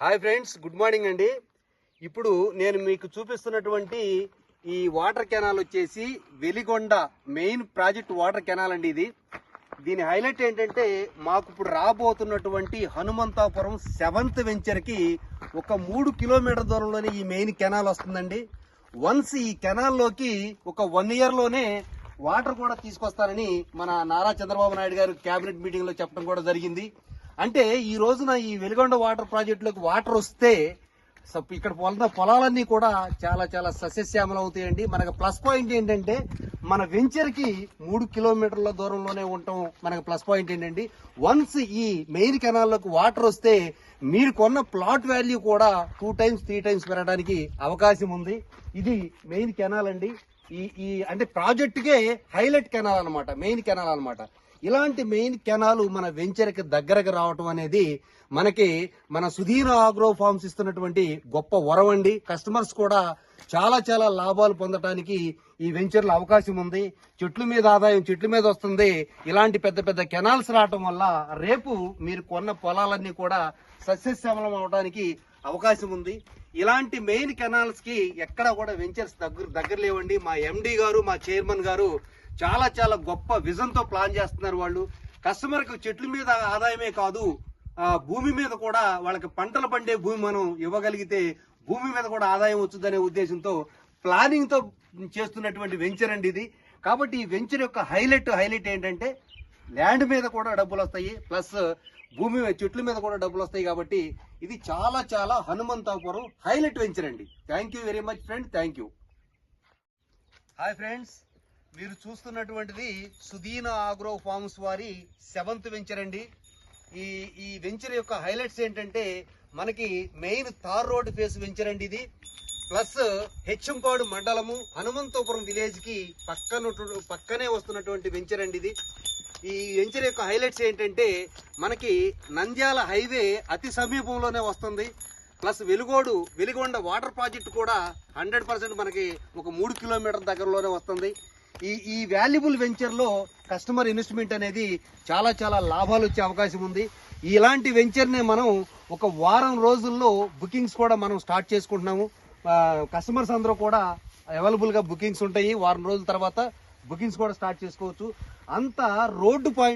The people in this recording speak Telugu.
హాయ్ ఫ్రెండ్స్ గుడ్ మార్నింగ్ అండి. ఇప్పుడు నేను మీకు చూపిస్తున్నటువంటి ఈ వాటర్ కెనాల్ వచ్చేసి Veligonda main project water canal అండి ఇది. దీని హైలైట్ ఏంటంటే మాకు ఇప్పుడు రాబోతున్నటువంటి హనుమంతాపురం సెవెంత్ వెంచర్కి ఒక మూడు కిలోమీటర్ దూరంలోనే ఈ మెయిన్ కెనాల్ వస్తుందండి. వన్స్ ఈ కెనాల్లోకి ఒక వన్ ఇయర్లోనే వాటర్ కూడా తీసుకొస్తారని మన నారా చంద్రబాబు నాయుడు గారు క్యాబినెట్ మీటింగ్లో చెప్పడం కూడా జరిగింది. అంటే ఈ రోజున ఈ వెలుగొండ వాటర్ ప్రాజెక్టులోకి వాటర్ వస్తే సప్ ఇక్కడ పొల పొలాలన్నీ కూడా చాలా చాలా సస్యశ్యామలం అవుతాయండి. మనకు ప్లస్ పాయింట్ ఏంటంటే మన వెంచర్కి మూడు కిలోమీటర్ల దూరంలోనే ఉండటం మనకు ప్లస్ పాయింట్ ఏంటండి వన్స్ ఈ మెయిన్ కెనాల్లోకి వాటర్ వస్తే మీరు కొన్న ప్లాట్ వాల్యూ కూడా టూ టైమ్స్ త్రీ టైమ్స్ పెరగడానికి అవకాశం ఉంది. ఇది మెయిన్ కెనాల్ అండి ఈ ఈ అంటే ప్రాజెక్టుకే హైలైట్ కెనాల్ అన్నమాట మెయిన్ కెనాల్ అన్నమాట ఇలాంటి మెయిన్ కెనాలు మన వెంచర్కి దగ్గరకు రావటం అనేది మనకి మన సుధీర ఆగ్రో ఫార్మ్స్ ఇస్తున్నటువంటి గొప్ప వరం అండి. కస్టమర్స్ కూడా చాలా చాలా లాభాలు పొందడానికి ఈ వెంచర్లో అవకాశం ఉంది. చెట్ల మీద ఆదాయం చెట్ల మీద వస్తుంది. ఇలాంటి పెద్ద పెద్ద కెనాల్స్ రావటం వల్ల రేపు మీరు కొన్న పొలాలన్నీ కూడా సస్యశ్యామలం అవడానికి అవకాశం ఉంది. ఇలాంటి మెయిన్ కెనాల్స్కి ఎక్కడ కూడా వెంచర్స్ దగ్గర దగ్గర లేవండి. మా ఎండి గారు మా చైర్మన్ గారు చాలా చాలా గొప్ప విజన్తో ప్లాన్ చేస్తున్నారు వాళ్ళు. కస్టమర్కి చెట్ల మీద ఆదాయమే కాదు భూమి మీద కూడా వాళ్ళకి పంటలు పండే భూమి మనం ఇవ్వగలిగితే భూమి మీద కూడా ఆదాయం వచ్చుదనే ఉద్దేశంతో ప్లానింగ్తో చేస్తున్నటువంటి వెంచర్ అండి ఇది. కాబట్టి ఈ వెంచర్ యొక్క హైలైట్ హైలైట్ ఏంటంటే ల్యాండ్ మీద కూడా డబ్బులు వస్తాయి ప్లస్ భూమి మీద- చెట్ల మీద కూడా డబ్బులు వస్తాయి కాబట్టి ఇది చాలా చాలా హనుమంతాపురం హైలైట్ వెంచర్ అండి. Thank you very much friend thank you hi friends మీరు చూస్తున్నటువంటిది సుదీన ఆగ్రో ఫార్మ్స్ వారి సెవెంత్ వెంచర్ అండి. ఈ ఈ వెంచర్ యొక్క హైలైట్స్ ఏంటంటే మనకి main tar road face venture అండి ఇది. ప్లస్ హెచ్చంపాడు మండలము హనుమంతపురం విలేజ్కి పక్కన పక్కనే వస్తున్నటువంటి వెంచర్ అండి ఇది. ఈ వెంచర్ యొక్క హైలైట్స్ ఏంటంటే మనకి నంద్యాల హైవే అతి సమీపంలోనే వస్తుంది. Plus Velugodu Veligonda water project కూడా హండ్రెడ్ పర్సెంట్ మనకి ఒక మూడు కిలోమీటర్ దగ్గరలోనే వస్తుంది. ఈ ఈ వాల్యుబుల్ వెంచర్లో కస్టమర్ ఇన్వెస్ట్మెంట్ అనేది చాలా చాలా లాభాలు వచ్చే అవకాశం ఉంది. ఇలాంటి వెంచర్నే మనం ఒక వారం రోజుల్లో బుకింగ్స్ కూడా మనం స్టార్ట్ చేసుకుంటున్నాము. కస్టమర్స్ అందరూ కూడా అవైలబుల్గా బుకింగ్స్ ఉంటాయి. వారం రోజుల తర్వాత బుకింగ్స్ కూడా స్టార్ట్ చేసుకోవచ్చు. అంత రోడ్డు పాయింట్